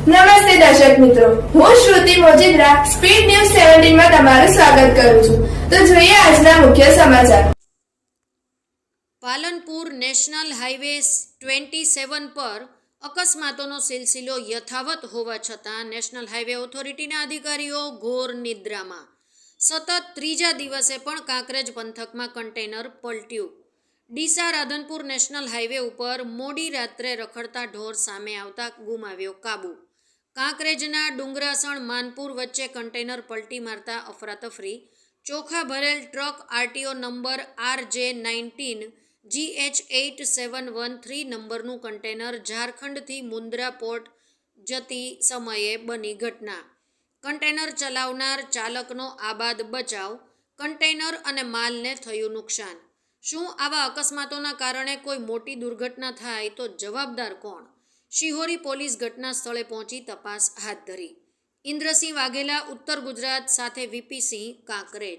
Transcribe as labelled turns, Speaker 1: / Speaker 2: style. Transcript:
Speaker 1: નમસ્તે દર્શક મિત્રો. હું શ્રુતિ મોજીદ્રા, સ્પીડ ન્યૂઝ સેવન્ટીનમાં તમારું સ્વાગત કરું છું. તો જોઈએ આજના મુખ્ય સમાચાર.
Speaker 2: Palanpur national highway twenty seven પર અકસ્માતોનો સિલસિલો યથાવત હોવા છતાં નેશનલ હાઈવે ઓથોરિટીના અધિકારીઓ ઘોર નિદ્રામાં. સતત ત્રીજા દિવસે પણ કાંકરેજ પંથકમાં કન્ટેનર પલટ્યું. ડીસા રાધનપુર નેશનલ હાઈવે ઉપર મોડી રાત્રે રખડતા ઢોર સામે આવતા ગુમાવ્યો કાબુ. કાંકરેજના ડુંગરાસણ માનપુર વચ્ચે કન્ટેનર પલટી મારતા અફરાતફરી. ચોખા ભરેલ truck RTO number R J nineteen GH eight seven one three નંબરનું કન્ટેનર ઝારખંડથી મુન્દ્રા પોર્ટ જતી સમયે બની ઘટના. કન્ટેનર ચલાવનાર ચાલકનો આબાદ બચાવ, કન્ટેનર અને માલને થયું નુકસાન. શું આવા અકસ્માતોના કારણે કોઈ મોટી દુર્ઘટના થાય તો જવાબદાર કોણ? શિહોરી પોલીસ ઘટના સ્થળે પહોંચી તપાસ હાથ ધરી. ઇન્દ્રસિંહ વાઘેલા, ઉત્તર ગુજરાત સાથે વીપી સિંહ કાંકરેજ.